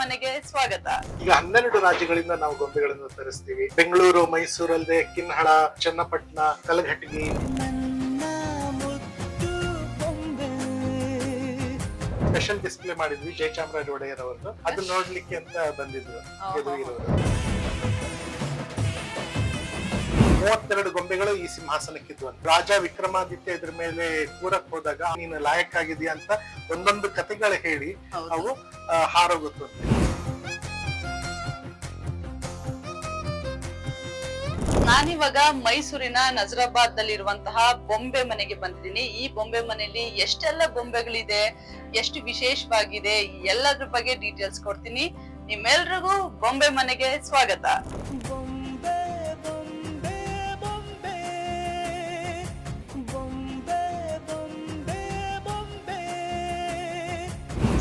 ಮನೆಗೆ ಸ್ವಾಗತ. ಈಗ ಹನ್ನೆರಡು ರಾಜ್ಯಗಳಿಂದ ನಾವು ಗೊಂಬೆಗಳನ್ನು ತರಿಸ್ತೀವಿ. ಬೆಂಗಳೂರು ಮೈಸೂರು ಅಲ್ಲದೆ ಕಿನ್ನಹಳ ಚನ್ನಪಟ್ಟಣ ಕಲಘಟಗಿ. ಸ್ಪೆಷಲ್ ಡಿಸ್ಪ್ಲೇ ಮಾಡಿದ್ವಿ ಜಯಚಾಮರಾಜ ಒಡೆಯರ್ ಅವರದ್ದು ಅದನ್ನ ನೋಡ್ಲಿಕ್ಕೆ ಅಂತ ಬಂದಿದ್ರು ಎದುರಿಗಿರೋರು ಮೂವತ್ತೆರಡು ಗೊಂಬೆಗಳು ಈ ಸಿಂಹಾಸನಕ್ಕಿದ್ವು. ರಾಜ ವಿಕ್ರಮಾದಿತ್ಯ ಇದ್ರ ಮೇಲೆ ಕೂರಕ್ ಹೋದಾಗ ನೀನು ಲಾಯಕ್ ಆಗಿದೆಯಾ ಅಂತ ಒಂದೊಂದು ಕತೆಗಳು ಹೇಳಿ. ಅವು ಹಾರೋಗುತ್ತೆ ನಾನಿವಾಗ ಮೈಸೂರಿನ ನಜರಾಬಾದ್ ದಲ್ಲಿರುವಂತಹ ಬೊಂಬೆ ಮನೆಗೆ ಬಂದಿದ್ದೀನಿ. ಈ ಬೊಂಬೆ ಮನೆಯಲ್ಲಿ ಎಷ್ಟೆಲ್ಲ ಬೊಂಬೆಗಳಿದೆ ಎಷ್ಟು ವಿಶೇಷವಾಗಿದೆ ಎಲ್ಲದ್ರ ಬಗ್ಗೆ ಡೀಟೇಲ್ಸ್ ಕೊಡ್ತೀನಿ. ನಿಮ್ಮೆಲ್ರಿಗೂ ಬೊಂಬೆ ಮನೆಗೆ ಸ್ವಾಗತ.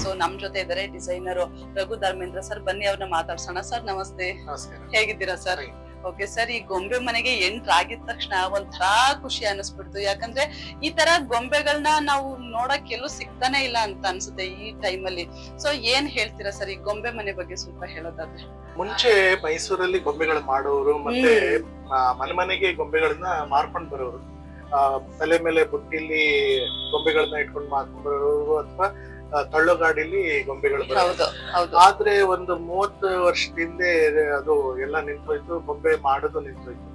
ಸೊ ನಮ್ ಜೊತೆ ಇದಾರೆ ಡಿಸೈನರ್ ರಘು ಧರ್ಮೇಂದ್ರ ಸರ್ ಬನ್ನಿ ಅವ್ರನ್ನ ಮಾತಾಡ್ಸೋಣ. ಸರ್ ನಮಸ್ತೆ. ಹೇಗಿದ್ದೀರಾ ಸರ್ ಓಕೆ ಸರ್ ಈ ಗೊಂಬೆ ಮನೆಗೆ ಎಂಟ್ರ್ ಆಗಿದ ತಕ್ಷಣ ಒಂಥರ ಖುಷಿ ಅನಿಸ್ಬಿಡ್ತು ಯಾಕಂದ್ರೆ ಈ ತರ ಗೊಂಬೆಗಳನ್ನ ನಾವು ನೋಡಕ್ ಎಲ್ಲೂ ಸಿಗ್ತಾನೆ ಇಲ್ಲ ಅಂತ ಅನ್ಸುತ್ತೆ ಈ ಟೈಮ್ ಅಲ್ಲಿ. ಸೊ ಏನ್ ಹೇಳ್ತೀರಾ ಸರ್ ಈ ಗೊಂಬೆ ಮನೆ ಬಗ್ಗೆ ಸ್ವಲ್ಪ ಹೇಳೋದಾದ್ರೆ? ಮುಂಚೆ ಮೈಸೂರಲ್ಲಿ ಗೊಂಬೆಗಳು ಮಾಡೋರು ಮತ್ತೆ ಮನೆ ಮನೆಗೆ ಗೊಂಬೆಗಳನ್ನ ಮಾರ್ಕೊಂಡ್ ಬರೋರು. ತಲೆ ಮೇಲೆ ಬುಟ್ಟಿಲಿ ಗೊಂಬೆಗಳನ್ನ ಇಟ್ಕೊಂಡು ಮಾರ್ಕೊಂಡ್ ಬರೋರು ಅಥವಾ ತಳ್ಳೋ ಗಾಡಿಲಿ ಗೊಂಬೆಗಳು ಹೌದು ಹೌದು. ಆದ್ರೆ ಒಂದು ಮೂವತ್ತು ವರ್ಷದ ಹಿಂದೆ ಅದು ಎಲ್ಲ ನಿಂತೋಯ್ತು ಗೊಂಬೆ ಮಾಡೋದು ನಿಂತೋಯ್ತು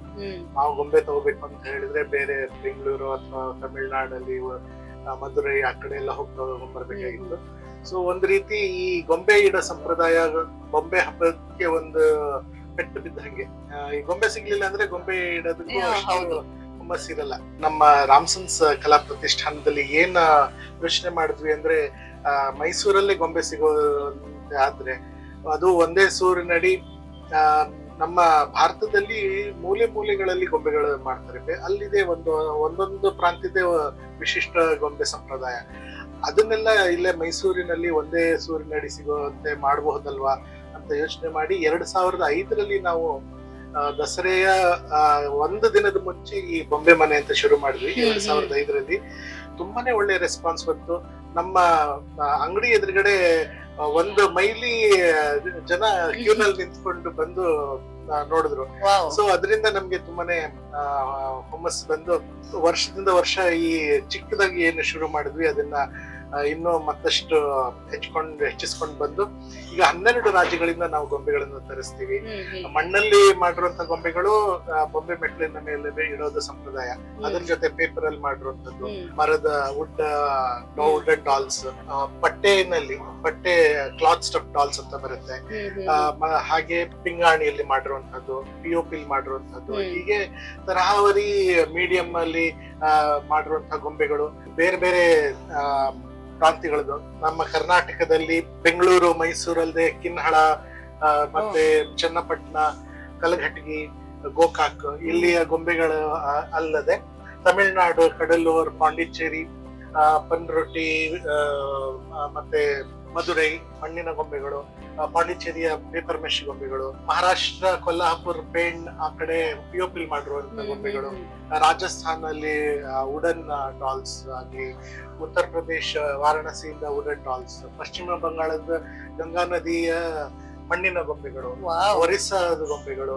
ನಾವು ಗೊಂಬೆ ತಗೋಬೇಕು ಅಂತ ಹೇಳಿದ್ರೆ ಬೇರೆ ಬೆಂಗಳೂರು ಅಥವಾ ತಮಿಳ್ನಾಡಲ್ಲಿ ಮಧುರೈ ಆ ಕಡೆ ಎಲ್ಲ ಹೋಗಿ ತಗೊಂಡ್ಬರ್ಬೇಕಾಗಿತ್ತು ಸೊ ಒಂದ್ ರೀತಿ ಈ ಗೊಂಬೆ ಇಡೋ ಸಂಪ್ರದಾಯ ಗೊಂಬೆ ಹಬ್ಬಕ್ಕೆ ಒಂದು ಪೆಟ್ಟು ಬಿದ್ದ ಹಂಗೆ. ಈ ಗೊಂಬೆ ಸಿಗ್ಲಿಲ್ಲ ಅಂದ್ರೆ ಗೊಂಬೆ ಇಡೋದಕ್ಕೂ. ಹುಮ್ಮಸ್ ಇರಲ್ಲ. ನಮ್ಮ ರಾಮ್ಸನ್ಸ್ ಕಲಾ ಪ್ರತಿಷ್ಠಾನದಲ್ಲಿ ಏನ್ ಯೋಚನೆ ಮಾಡಿದ್ವಿ ಅಂದ್ರೆ ಮೈಸೂರಲ್ಲೇ ಗೊಂಬೆ ಸಿಗೋ ಆದ್ರೆ, ಅದು ಒಂದೇ ಸೂರಿನಡಿ ನಮ್ಮ ಭಾರತದಲ್ಲಿ ಮೂಲೆ ಮೂಲೆಗಳಲ್ಲಿ ಗೊಂಬೆಗಳು ಮಾಡ್ತಾರೆ. ಅಲ್ಲಿದೆ ಒಂದು, ಒಂದೊಂದು ಪ್ರಾಂತ್ಯದ ವಿಶಿಷ್ಟ ಗೊಂಬೆ ಸಂಪ್ರದಾಯ. ಅದನ್ನೆಲ್ಲ ಇಲ್ಲೇ ಮೈಸೂರಿನಲ್ಲಿ ಒಂದೇ ಸೂರಿನಡಿ ಸಿಗುವಂತೆ ಮಾಡಬಹುದಲ್ವಾ ಅಂತ ಯೋಚನೆ ಮಾಡಿ, ಎರಡ್ ಸಾವಿರದ ಐದರಲ್ಲಿ ನಾವು ದಸರೆಯ ಒಂದು ದಿನದ ಮುಂಚೆ ಈ ಬೊಂಬೆ ಮನೆ ಅಂತ ಶುರು ಮಾಡಿದ್ವಿ ಎರಡ್ ಸಾವಿರದ ಐದರಲ್ಲಿ. ತುಂಬಾನೇ ಒಳ್ಳೆ ರೆಸ್ಪಾನ್ಸ್ ಬಂತು. ನಮ್ಮ ಅಂಗಡಿ ಎದುರುಗಡೆ ಒಂದು ಮೈಲಿ ಜನ ಕ್ಯೂನಲ್ಲಿ ನಿಂತ್ಕೊಂಡು ಬಂದು ನೋಡಿದ್ರು. ಸೊ ಅದರಿಂದ ನಮ್ಗೆ ತುಂಬಾನೇ ಆ, ಹುಮ್ಮಸ್ ಬಂದು ವರ್ಷದಿಂದ ವರ್ಷ ಈ ಚಿಕ್ಕದಾಗಿ ಏನು ಶುರು ಮಾಡಿದ್ವಿ ಅದನ್ನ ಇನ್ನೂ ಮತ್ತಷ್ಟು ಹೆಚ್ಚಿಕೊಂಡು ಹೆಚ್ಚಿಸ್ಕೊಂಡು ಬಂದು ಈಗ ಹನ್ನೆರಡು ರಾಜ್ಯಗಳಿಂದ ನಾವು ಗೊಂಬೆಗಳನ್ನು ತರಿಸ್ತೀವಿ. ಮಣ್ಣಲ್ಲಿ ಮಾಡಿರುವಂತ ಗೊಂಬೆಗಳು ಬೊಂಬೆ ಮೆಟ್ಲಿನ ಮೇಲೆ ಇಡೋದು ಸಂಪ್ರದಾಯ. ಅದ್ರ ಜೊತೆ ಪೇಪರ್ ಅಲ್ಲಿ ಮಾಡಿರುವಂತದ್ದು ಮರದ ವುಡ್ ವುಡ್ ಡಾಲ್ಸ್ ಬಟ್ಟೆನಲ್ಲಿ ಬಟ್ಟೆ ಕ್ಲಾತ್ ಸ್ಟಫ್ ಡಾಲ್ಸ್ ಅಂತ ಬರುತ್ತೆ. ಹಾಗೆ ಪಿಂಗಾಣಿಯಲ್ಲಿ ಮಾಡಿರುವಂತದ್ದು ಪಿ ಒ ಪಿ ಮಾಡಿರುವಂತದ್ದು ಹೀಗೆ ತರಹಾವರಿ ಮೀಡಿಯಂ ಅಲ್ಲಿ ಮಾಡಿರುವಂತಹ ಗೊಂಬೆಗಳು ಬೇರೆ ಬೇರೆ ಪ್ರಾಂತ್ಯಗಳದ್ದು. ನಮ್ಮ ಕರ್ನಾಟಕದಲ್ಲಿ ಬೆಂಗಳೂರು ಮೈಸೂರು ಅಲ್ಲದೆ ಕಿನ್ನಹಳ ಮತ್ತೆ ಚನ್ನಪಟ್ಟಣ ಕಲಘಟಗಿ ಗೋಕಾಕ್ ಇಲ್ಲಿಯ ಗೊಂಬೆಗಳು ಅಲ್ಲದೆ ತಮಿಳುನಾಡು ಕಡಲೂರ್ ಪಾಂಡಿಚೇರಿ ಪನ್ರೊಟ್ಟಿ ಮತ್ತೆ ಮಧುರೈ ಮಣ್ಣಿನ ಗೊಂಬೆಗಳು ಪಾಂಡಿಚೇರಿಯ ಪೇಪರ್ ಮೆಶ್ ಗೊಂಬೆಗಳು ಮಹಾರಾಷ್ಟ್ರ ಕೊಲ್ಹಾಪುರ್ ಪೇಂಟ್ ಆ ಕಡೆ ಪಿಒಪಿಲ್ ಮಾಡಿರುವಂತ ಗೊಂಬೆಗಳು. ರಾಜಸ್ಥಾನ ರಾಜಸ್ಥಾನಲ್ಲಿ ವುಡನ್ ಡಾಲ್ಸ್ ಆಗಿ ಉತ್ತರ ಪ್ರದೇಶ ವಾರಾಣಸಿಯಿಂದ ವುಡನ್ ಡಾಲ್ಸ್ ಪಶ್ಚಿಮ ಬಂಗಾಳದ ಗಂಗಾ ನದಿಯ ಮಣ್ಣಿನ ಗೊಂಬೆಗಳು ಒರಿಸ್ಸಾದ ಗೊಂಬೆಗಳು.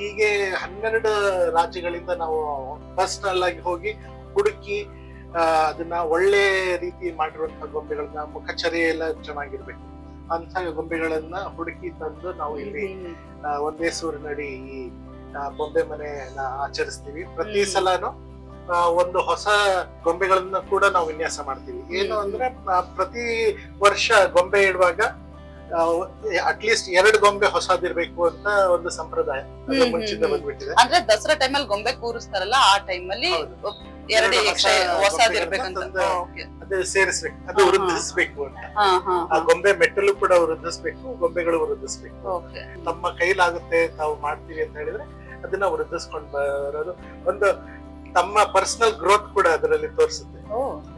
ಹೀಗೆ ಹನ್ನೆರಡು ರಾಜ್ಯಗಳಿಂದ ನಾವು ಪರ್ಸನಲ್ ಆಗಿ ಹೋಗಿ ಹುಡುಕಿ ಅದನ್ನ ಒಳ್ಳೆ ರೀತಿ ಮಾಡಿರುವಂತಹ ಗೊಂಬೆಗಳನ್ನ ಮುಖಚರ್ಯೆ ಎಲ್ಲ ಚೆನ್ನಾಗಿರ್ಬೇಕು ಅಂತ ಗೊಂಬೆಗಳನ್ನ ಹುಡುಕಿ ತಂದು ನಾವು ಇಲ್ಲಿ ಒಂದೇ ಸೂರಿನಡಿ ಈ ಬೊಂಬೆ ಮನೆಯನ್ನ ಆಚರಿಸ್ತೀವಿ ಪ್ರತಿ. ಸಲನು ಒಂದು ಹೊಸ ಗೊಂಬೆಗಳನ್ನ ಕೂಡ ನಾವು ವಿನ್ಯಾಸ ಮಾಡ್ತೀವಿ ಏನು ಅಂದ್ರೆ ಪ್ರತಿ ವರ್ಷ ಗೊಂಬೆ ಇಡುವಾಗ ಅಟ್ಲೀಸ್ಟ್ ಎರಡು ಗೊಂಬೆ ಹೊಸದಿರ್ಬೇಕು ಅಂತ ಒಂದು ಸಂಪ್ರದಾಯ ಮುಂಚಿತ. ಬಂದ್ಬಿಟ್ಟಿದೆ ಅಂದ್ರೆ ದಸರಾ ಟೈಮಲ್ಲಿ ಗೊಂಬೆ ಕೂರಿಸ್ತಾರಲ್ಲ ಆ ಟೈಮ್ ಅಲ್ಲಿ ಹೌದು. ಎರಡು ಹೊಸದಿರ್ಬೇಕಂತ. ಓಕೆ. ಅದು ಸೇರಿಸ್ಬೇಕು. ಅದು. ವೃದ್ಧಿಸ್ಬೇಕು ಅಂತ. ಹಾ ಹಾ. ಆ ಗೊಂಬೆ ಮೆಟ್ಟಲು ಕೂಡ ವೃದ್ಧಿಸ್ಬೇಕು ಗೊಂಬೆಗಳು ವೃದ್ಧಿಸ್ಬೇಕು. ಓಕೆ. ತಮ್ಮ ಕೈಲಾಗುತ್ತೆ ತಾವು ಮಾಡ್ತೀವಿ ಅಂತ ಹೇಳಿದ್ರೆ ಅದನ್ನ ವೃದ್ಧಿಸ್ಕೊಂಡು ಬರೋದು ಒಂದು ತಮ್ಮ ಪರ್ಸನಲ್ ಗ್ರೋತ್ ಕೂಡ ಅದರಲ್ಲಿ ತೋರಿಸುತ್ತೆ.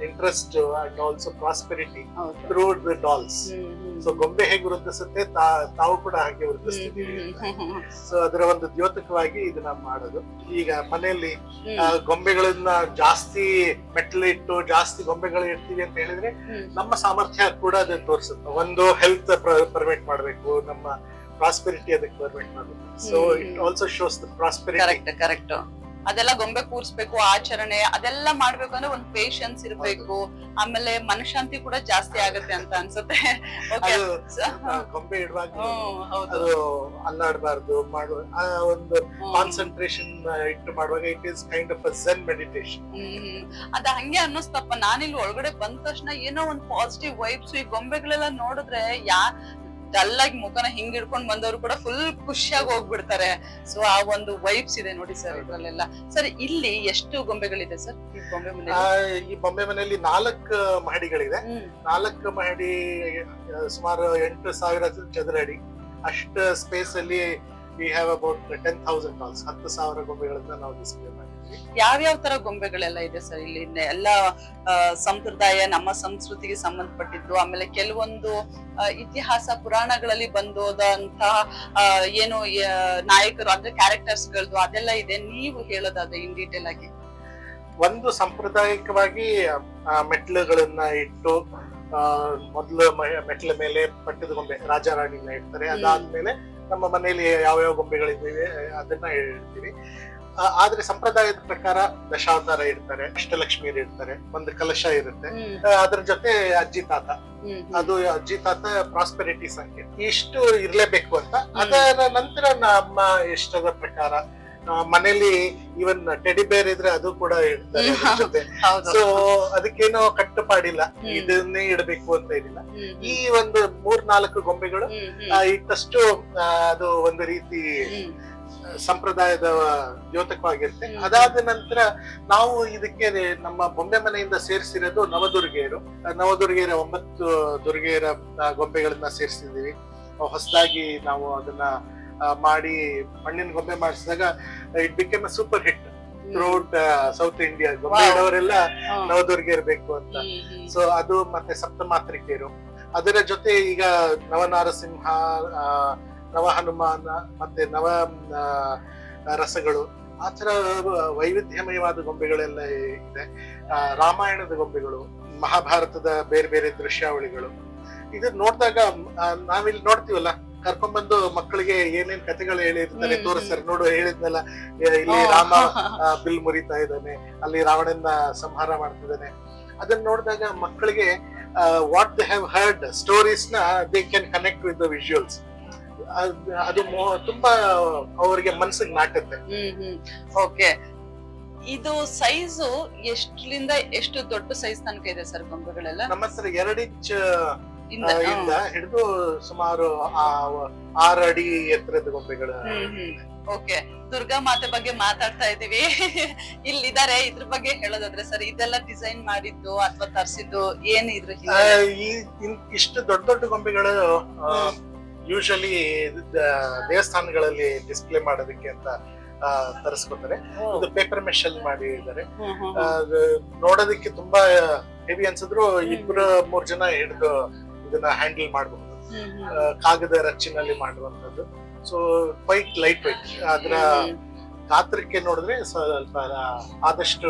Interest and also prosperity through the dolls. So ಗೊಂಬೆ ಹೇಗೆ ವೃದ್ಧಿಸುತ್ತೆ? ತಾವು ಕೂಡ ಹಾಗೆ ವೃದ್ಧಿಸ್ತಿದ್ದೀವಿ. ಸೊ ಅದರ ಒಂದು ದ್ಯೋತಕವಾಗಿ ಇದನ್ನ ಮಾಡೋದು. ಈಗ ಮನೆಯಲ್ಲಿ ಗೊಂಬೆಗಳನ್ನ ಜಾಸ್ತಿ ಮೆಟ್ಲಿಟ್ಟು ಜಾಸ್ತಿ ಗೊಂಬೆಗಳು ಇರ್ತೀವಿ ಅಂತ ಹೇಳಿದ್ರೆ ನಮ್ಮ ಸಾಮರ್ಥ್ಯ ಕೂಡ ಅದನ್ನ ತೋರಿಸುತ್ತೆ. ಒಂದು ಹೆಲ್ತ್ ಪರ್ಮಿಟ್ ಮಾಡಬೇಕು ನಮ್ಮ ಪ್ರಾಸ್ಪೆರಿಟಿ ಅದಕ್ಕೆ ಪರ್ಮಿಟ್ ಮಾಡಬೇಕು. So it also shows the prosperity correct correct ಅದೆಲ್ಲ ಗೊಂಬೆ ಕೂರ್ಸ್ಬೇಕು ಆಚರಣೆ ಅದೆಲ್ಲ ಮಾಡ್ಬೇಕು ಅಂದ್ರೆ ಒಂದ್ ಪೇಶನ್ಸ್ ಇರ್ಬೇಕು. ಆಮೇಲೆ ಮನಶಾಂತಿ ಕೂಡ ಜಾಸ್ತಿ ಆಗುತ್ತೆ ಅಂತ ಅನ್ಸುತ್ತೆ. ಗೊಂಬೆ ಇಡುವಾಗ ಹೌದು. ಅಲ್ಲಾಡಬಾರ್ದು ಮಾಡುವ ಒಂದು. ಕಾನ್ಸಂಟ್ರೇಷನ್ ಇಟ್ಟು ಮಾಡುವಾಗ it is kind of zen meditation ಅದ ಹಂಗೆ ಅನ್ನಿಸ್ತಪ್ಪ. ನಾನಿಲ್ಲಿ ಒಳಗಡೆ ಬಂದ ತಕ್ಷಣ ಏನೋ ಒಂದ್ ಪಾಸಿಟಿವ್ ವೈಬ್ಸ್ ಈ ಗೊಂಬೆಗಳೆಲ್ಲ ನೋಡಿದ್ರೆ ಯಾ ಡಲ್ ಆಗಿ ಮುಖನ ಹಿಂಗ್ ಹಿಡ್ಕೊಂಡ್ ಬಂದವರು ಕೂಡ ಫುಲ್ ಖುಷಿಯಾಗಿ ಹೋಗ್ಬಿಡ್ತಾರೆ. ಸೊ ಆ ಒಂದು ವೈಬ್ಸ್ ಇದೆ ನೋಡಿ ಸರ್ ಇದ್ರಲ್ಲೆಲ್ಲ. ಸರ್ ಇಲ್ಲಿ ಎಷ್ಟು ಗೊಂಬೆಗಳಿದೆ ಸರ್ ಈ ಗೊಂಬೆ ಮನೆ ಈ ಬೊಂಬೆ ಮನೆಯಲ್ಲಿ ನಾಲ್ಕು ಮಹಡಿಗಳಿದೆ. ನಾಲ್ಕು ಮಹಡಿ ಸುಮಾರು ಎಂಟು ಸಾವಿರ ಚದರ ಅಡಿ ಅಷ್ಟು ಸ್ಪೇಸ್ ಅಲ್ಲಿ we have about ten thousand dolls ಹತ್ತು ಸಾವಿರ ಗೊಂಬೆಗಳನ್ನ ನಾವು ಡಿಸ್ಪ್ಲೇ ಮಾಡಿದ್ವಿ ಯಾವ್ಯಾವ ತರ ಗೊಂಬೆಗಳೆಲ್ಲ ಇದೆ ಸರ್ ಇಲ್ಲಿ? ಎಲ್ಲ ಸಂಪ್ರದಾಯ ನಮ್ಮ ಸಂಸ್ಕೃತಿಗೆ ಸಂಬಂಧಪಟ್ಟಿದ್ದು ಆಮೇಲೆ ಕೆಲವೊಂದು ಇತಿಹಾಸ ಪುರಾಣಗಳಲ್ಲಿ ಬಂದೋದಂತಹ ಏನು ನಾಯಕರು ಅಂದ್ರೆ ಕ್ಯಾರೆಕ್ಟರ್ಸ್ ಗಳದು ಅದೆಲ್ಲ ಇದೆ. ನೀವು ಹೇಳೋದಾದ್ರೆ ಇನ್ ಡೀಟೇಲ್ ಆಗಿ. ಒಂದು ಸಾಂಪ್ರದಾಯಿಕವಾಗಿ ಮೆಟ್ಲುಗಳನ್ನ ಇಟ್ಟು ಆ, ಮೊದಲು ಮೆಟ್ಲ ಮೇಲೆ ಪಟ್ಟದ ಗೊಂಬೆ ರಾಜ ರಾಣಿನ ಇಡ್ತಾರೆ. ಅದಾದ್ಮೇಲೆ ನಮ್ಮ ಮನೆಯಲ್ಲಿ ಯಾವ್ಯಾವ ಗೊಂಬೆಗಳಿದ್ದೀವಿ ಅದನ್ನ ಆ, ಆದ್ರೆ ಸಂಪ್ರದಾಯದ ಪ್ರಕಾರ ದಶಾವತಾರ ಇರ್ತಾರೆ ಅಷ್ಟಲಕ್ಷ್ಮಿಯರು ಇರ್ತಾರೆ ಒಂದು ಕಲಶ ಇರುತ್ತೆ. ಅದ್ರ ಜೊತೆ ಅಜ್ಜಿ ತಾತ. ಅದು ಅಜ್ಜಿ ತಾತ ಪ್ರಾಸ್ಪೆರಿಟಿ ಸಂಖ್ಯೆ ಇಷ್ಟು ಇರ್ಲೇಬೇಕು ಅಂತ. ಅದರ ನಂತರ ನಮ್ಮ ಇಷ್ಟದ ಪ್ರಕಾರ ಮನೇಲಿ ಇವನ್ ಟೆಡಿ ಬೇರ್ ಇದ್ರೆ ಅದು ಕೂಡ ಇಡ್ತಾರೆ ಜೊತೆ. ಸೊ ಅದಕ್ಕೇನೋ ಕಟ್ಟುಪಾಡಿಲ್ಲ. ಇದನ್ನೇ ಇಡಬೇಕು ಅಂತ ಏನಿಲ್ಲ. ಈ ಒಂದು ಮೂರ್ ನಾಲ್ಕು ಗೊಂಬೆಗಳು ಇಟ್ಟಷ್ಟು ಅದು ಒಂದು ರೀತಿ ಸಂಪ್ರದಾಯದ ದ್ಯೋತಕವಾಗಿರುತ್ತೆ. ಅದಾದ ನಂತರ ನಾವು ಇದಕ್ಕೆ ನಮ್ಮ ಬೊಂಬೆ ಮನೆಯಿಂದ ಸೇರಿಸಿರೋದು ನವದುರ್ಗೆಯರು. ನವದುರ್ಗೆಯರ ಒಂಬತ್ತು ದುರ್ಗೆಯರ ಗೊಂಬೆಗಳನ್ನ ಸೇರಿಸಿದೀವಿ ಹೊಸದಾಗಿ ನಾವು ಅದನ್ನ ಮಾಡಿ ಮಣ್ಣಿನ ಗೊಂಬೆ ಮಾಡಿಸಿದಾಗ it became super hit throughout South India ಗೊಂಬೆ. ಇಡೋರೆಲ್ಲ ನವದುರ್ಗೆ ಇರಬೇಕು ಅಂತ. ಸೊ ಅದು ಮತ್ತೆ ಸಪ್ತಮಾತ್ರಿಕೆಯರು ಅದರ ಜೊತೆ ಈಗ ನವನಾರಸಿಂಹ ಆ, ನವ ಹನುಮಾನ ಮತ್ತೆ ನವ ರಸಗಳು ಆ ತರ ವೈವಿಧ್ಯಮಯವಾದ ಗೊಂಬೆಗಳೆಲ್ಲ ಇದೆ. ರಾಮಾಯಣದ ಗೊಂಬೆಗಳು ಮಹಾಭಾರತದ ಬೇರೆ ಬೇರೆ ದೃಶ್ಯಾವಳಿಗಳು. ಇದು ನೋಡಿದಾಗ ನಾವಿಲ್ಲಿ ನೋಡ್ತೀವಲ್ಲ ಕರ್ಕೊಂಡ್ಬಂದು ಮಕ್ಕಳಿಗೆ ಏನೇನ್ ಕಥೆಗಳು ಹೇಳಿರ್ತಾರೆ ತೋರಿಸ್ತಾರೆ. ನೋಡು ಹೇಳಿದ್ನಲ್ಲ ಇಲ್ಲಿ ರಾಮ ಬಿಲ್ ಮುರಿತಾ ಇದ್ದಾನೆ ಅಲ್ಲಿ ರಾವಣನ ಸಂಹಾರ ಮಾಡ್ತಿದ್ದಾನೆ. ಅದನ್ನ ನೋಡಿದಾಗ ಮಕ್ಕಳಿಗೆ what they have heard ಸ್ಟೋರೀಸ್ನ they can connect with the visuals ಅದು ತುಂಬಾ ಅವರಿಗೆ ಮನಸ್ಸಿಗೆ ನಾಟುತ್ತೆ. ಹ್ಮ್ ಹ್ಮ್. ಓಕೆ ಇದು ಸೈಜು ಎಷ್ಟರಿಂದ ಎಷ್ಟು ದೊಡ್ಡ ಸೈಜ್ ತನಕ ಇದೆ ಸರ್ ಗೊಂಬೆಗಳೆಲ್ಲ? ನಮ್ಮ ಹತ್ರ ಎರಡ್ ಇಂಚ್ ಇಂದ ಹಿಡಿದು ಸುಮಾರು ಆರ್ ಅಡಿ ಎತ್ತರದ ಗೊಂಬೆಗಳು. ಓಕೆ ದುರ್ಗಾ ಮಾತೆ ಬಗ್ಗೆ ಮಾತಾಡ್ತಾ ಇದೀವಿ ಇಲ್ಲಿದ್ದಾರೆ. ಇದ್ರ ಬಗ್ಗೆ ಹೇಳೋದಾದ್ರೆ ಸರ್ ಇದೆಲ್ಲ ಡಿಸೈನ್ ಮಾಡಿದ್ದು ಅಥವಾ ತರ್ಸಿದ್ದು ಏನ್ ಇದ್ರ ಇಷ್ಟು ದೊಡ್ಡ ದೊಡ್ಡ ಗೊಂಬೆಗಳು ಯೂಶಲಿ ದೇವಸ್ಥಾನಗಳಲ್ಲಿ ಡಿಸ್ಪ್ಲೇ ಮಾಡೋದಕ್ಕೆ ಅಂತ ತರಿಸ್ಕೊತಾರೆ ಇದು ಪೇಪರ್ ಮೆಷಲ್ ಮಾಡಿ ಮಾಡಿದ್ದಾರೆ ಅದು ನೋಡೋದಕ್ಕೆ ತುಂಬಾ ಹೆವಿ ಅನ್ಸಿದ್ರು ಇಬ್ರು ಮೂರ್ ಜನ ಹಿಡಿದು ಇದನ್ನ ಹ್ಯಾಂಡಲ್ ಮಾಡಬಹುದು ಕಾಗದ ರಚ್ಚಿನಲ್ಲಿ ಮಾಡುವಂತದ್ದು ಸೊ ಕ್ವೈಟ್ ಲೈಟ್ ವೈಟ್ ಅದರ ಗಾತ್ರಕ್ಕೆ ನೋಡಿದ್ರೆ ಸ್ವಲ್ಪ ಆದಷ್ಟು.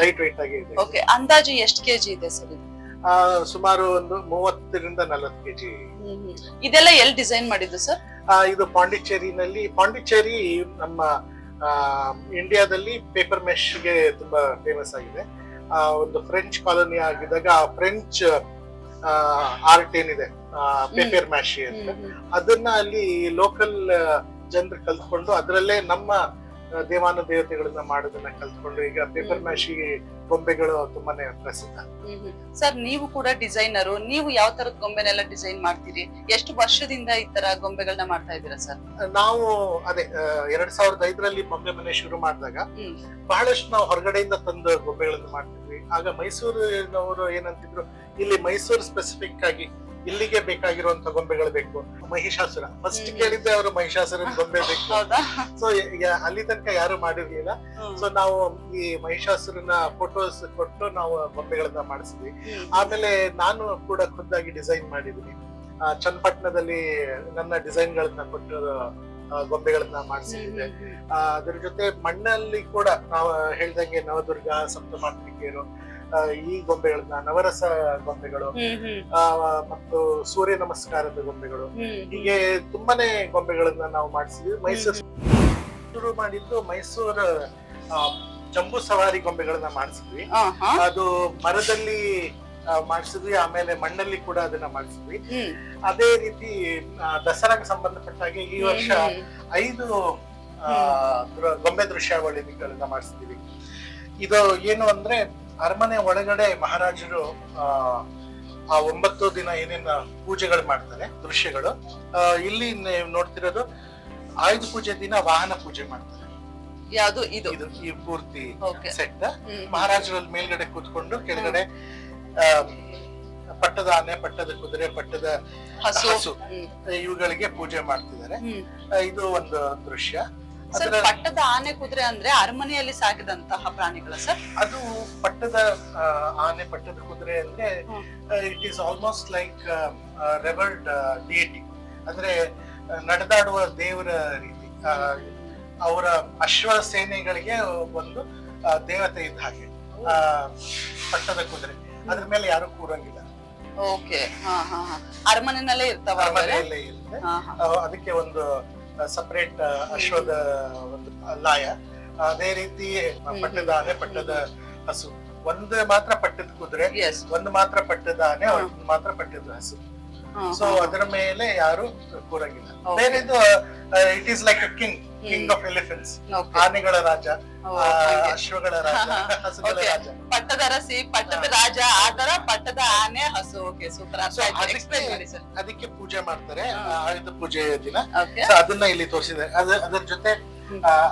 ಲೈಟ್ ವೈಟ್ ಆಗಿ ಇದೆ. ಓಕೆ ಅಂದಾಜು ಎಷ್ಟು ಕೆಜಿ ಇದೆ ಸರ್ ಇದು? ಸುಮಾರು ಒಂದು ಮೂವತ್ತರಿಂದ ನಲವತ್ತು ಕೆಜಿ. ಇದೆಲ್ಲ ಎಲ್ಲಿ ಡಿಸೈನ್ ಮಾಡಿದ್ದು ಸರ್? ಇದು ಪಾಂಡಿಚೇರಿನಲ್ಲಿ ಪಾಂಡಿಚೇರಿ ನಮ್ಮ ಇಂಡಿಯಾದಲ್ಲಿ ಪೇಪರ್ ಮೆಶ್ಗೆ ತುಂಬಾ ಫೇಮಸ್ ಆಗಿದೆ. ಆ, ಒಂದು ಫ್ರೆಂಚ್ ಕಾಲೋನಿ ಆಗಿದ್ದಾಗ ಆ ಫ್ರೆಂಚ್ ಆರ್ಟ್ ಏನಿದೆ? ಪೇಪರ್ ಮ್ಯಾಶಿ ಅಂತ. ಅದನ್ನ ಅಲ್ಲಿ ಲೋಕಲ್ ಜನರು ಕಲ್ತ್ಕೊಂಡು ಅದರಲ್ಲೇ ನಮ್ಮ ದೇವಾನ ದೇವತೆಗಳನ್ನ ಮಾಡೋದನ್ನ ಕಲ್ತ್ಕೊಂಡು ಈಗ ಪೇಪರ್. ಮ್ಯಾಶಿ ಗೊಂಬೆಗಳು ತುಂಬಾನೇ ಪ್ರಸಿದ್ಧ. ಸರ್ ನೀವು ಕೂಡ ಡಿಸೈನರು. ನೀವು ಯಾವ ತರದ ಗೊಂಬೆನೆಲ್ಲ ಡಿಸೈನ್ ಮಾಡ್ತೀರಿ? ಎಷ್ಟು ವರ್ಷದಿಂದ ಈ ತರ ಗೊಂಬೆಗಳನ್ನ ಮಾಡ್ತಾ ಇದ್ದೀರಾ ಸರ್? ನಾವು ಅದೇ ಎರಡ್ ಸಾವಿರದ ಐದರಲ್ಲಿ ಬೊಂಬೆ ಮನೆ ಶುರು ಮಾಡಿದಾಗ ಬಹಳಷ್ಟು ನಾವು ಹೊರಗಡೆಯಿಂದ ತಂದು ಗೊಂಬೆಗಳನ್ನು ಮಾಡ್ತಿದ್ವಿ. ಆಗ ಮೈಸೂರಿನವರು ಏನಂತಿದ್ರು ಇಲ್ಲಿ ಮೈಸೂರು ಸ್ಪೆಸಿಫಿಕ್ ಆಗಿ ಇಲ್ಲಿಗೆ ಬೇಕಾಗಿರುವಂತ ಗೊಂಬೆಗಳು ಬೇಕು. ಮಹಿಷಾಸುರ. ಫಸ್ಟ್. ಕೇಳಿದ್ದೆ ಅವರು ಮಹಿಷಾಸುರನ ಗೊಂಬೆ ಬೇಕು. ಸೊ ಅಲ್ಲಿ ತನಕ ಯಾರು ಮಾಡಿರ್ಲಿಲ್ಲ. ಸೊ ನಾವು ಈ ಮಹಿಷಾಸುರನ ಫೋಟೋಸ್ ಕೊಟ್ಟು ನಾವು ಗೊಂಬೆಗಳನ್ನ ಮಾಡಿಸಿದ್ವಿ. ಆಮೇಲೆ ನಾನು ಕೂಡ ಖುದ್ದಾಗಿ ಡಿಸೈನ್ ಮಾಡಿದ್ವಿ ಆ, ಚನ್ನಪಟ್ಟಣದಲ್ಲಿ ನನ್ನ ಡಿಸೈನ್ ಗಳನ್ನ ಕೊಟ್ಟು ಗೊಂಬೆಗಳನ್ನ ಮಾಡಿಸಿದ್ದೆ. ಅದ್ರ ಜೊತೆ ಮಣ್ಣಲ್ಲಿ ಕೂಡ ನಾವು ಹೇಳ್ದಂಗೆ ನವದುರ್ಗ ಸಪ್ತಮಾತೃಕೆಯರು ಆ, ಈ ಗೊಂಬೆಗಳನ್ನ ನವರಸ ಗೊಂಬೆಗಳು ಮತ್ತು ಸೂರ್ಯ ನಮಸ್ಕಾರದ ಗೊಂಬೆಗಳು. ಹೀಗೆ ತುಂಬಾನೇ ಗೊಂಬೆಗಳನ್ನ ನಾವು ಮಾಡಿಸಿದ್ವಿ. ಮೈಸೂರು ಶುರು ಮಾಡಿದ್ದು ಮೈಸೂರು ಜಂಬೂ ಸವಾರಿ ಗೊಂಬೆಗಳನ್ನ ಮಾಡಿಸಿದ್ವಿ. ಅದು ಮರದಲ್ಲಿ ಮಾಡಿಸಿದ್ವಿ. ಆಮೇಲೆ ಮಣ್ಣಲ್ಲಿ ಕೂಡ ಅದನ್ನ ಮಾಡಿಸಿದ್ವಿ. ಅದೇ ರೀತಿ ದಸರಾಗ ಸಂಬಂಧಪಟ್ಟ ಹಾಗೆ ಈ ವರ್ಷ. ಐದು ಗೊಂಬೆ ದೃಶ್ಯಾವಳಿಗಳನ್ನ ಮಾಡಿಸಿದ್ವಿ. ಇದು ಏನು ಅಂದ್ರೆ ಅರಮನೆ ಒಳಗಡೆ ಮಹಾರಾಜರು ಆ ಒಂಬತ್ತು ದಿನ ಏನೇನ ಪೂಜೆಗಳು ಮಾಡ್ತಾರೆ ದೃಶ್ಯಗಳು ಇಲ್ಲಿ ನೀವು ನೋಡ್ತಿರೋದು ಆಯುಧ ಪೂಜೆ ದಿನ ವಾಹನ ಪೂಜೆ ಮಾಡ್ತಾರೆ. ಯಾವುದು? ಇದು. ಇದು ಈ ಪೂರ್ತಿ ಸೆಟ್. ಮಹಾರಾಜರು ಮೇಲ್ಗಡೆ ಕೂತ್ಕೊಂಡು ಕೆಳಗಡೆ ಆ, ಪಟ್ಟದ ಆನೆ ಪಟ್ಟದ ಕುದುರೆ ಪಟ್ಟದ ಹಸು. ಹಸು. ಇವುಗಳಿಗೆ ಪೂಜೆ ಮಾಡ್ತಿದ್ದಾರೆ. ಇದು ಒಂದು ದೃಶ್ಯ. ಸರ್ ಪಟ್ಟದ ಆನೆ ಕುದುರೆ ಅಂದ್ರೆ ಅರಮನೆಯಲ್ಲಿ ಸಾಕಿದಂತಹ ಪ್ರಾಣಿಗಳ ಸರ್? ಅದು ಪಟ್ಟದ ಆನೆ ಪಟ್ಟದ ಕುದುರೆ ಅಂದ್ರೆ it is almost like revered deity ಅಂದ್ರೆ ನಡೆದಾಡುವ ದೇವರ ರೀತಿ. ಅವರ ಅಶ್ವ ಸೇನೆಗಳಿಗೆ ಒಂದು ದೇವತೆ ಇದ್ದ ಹಾಗೆ ಪಟ್ಟದ ಕುದುರೆ. ಅದ್ರ ಮೇಲೆ ಯಾರು ಕೂರಂಗಿಲ್ಲ. ಓಕೆ ಹಾ ಹಾ ಹಾ. ಅರಮನೆನಲ್ಲೇ ಇರ್ತಾವ ಹಾಗಾದ್ರೆ? ಅರಮನೆಯಲ್ಲೇ ಆ, ಅದಕ್ಕೆ ಒಂದು ಸಪರೇಟ್ ಅಶ್ವದ ಒಂದು ಲಾಯ. ಅದೇ ರೀತಿ ಪಟ್ಟದ ಆನೆ ಪಟ್ಟದ ಹಸು. ಒಂದು ಮಾತ್ರ ಪಟ್ಟದ ಕುದುರೆ ಒಂದ್ ಮಾತ್ರ ಪಟ್ಟದ ಆನೆ ಒಂದು ಮಾತ್ರ ಪಟ್ಟದ ಹಸು. ಸೊ ಅದರ ಮೇಲೆ ಯಾರು ಕೂರಂಗಿಲ್ಲ. ಬೇರೆ ಬೇರೆದು it is like a king king of elephants ಆನೆಗಳ ರಾಜ ಅಶ್ವಗಳ ರಾಜ ಹಸುಗಳ. ರಾಜ. ಪಟ್ಟದ ರಸಿ ಪಟ್ಟದ ರಾಜ ಆತರ ಪಟ್ಟದ ಆನೆ ಹಸು. ಓಕೆ ಸೂಪರ್ ಅದಕ್ಕೆ- ಪೂಜೆ ಮಾಡ್ತಾರೆ ಆಯುಧ ಪೂಜೆ ದಿನ. ಅದನ್ನ ಇಲ್ಲಿ ತೋರಿಸಿದೆ ಅದ ಅದರ ಜೊತೆ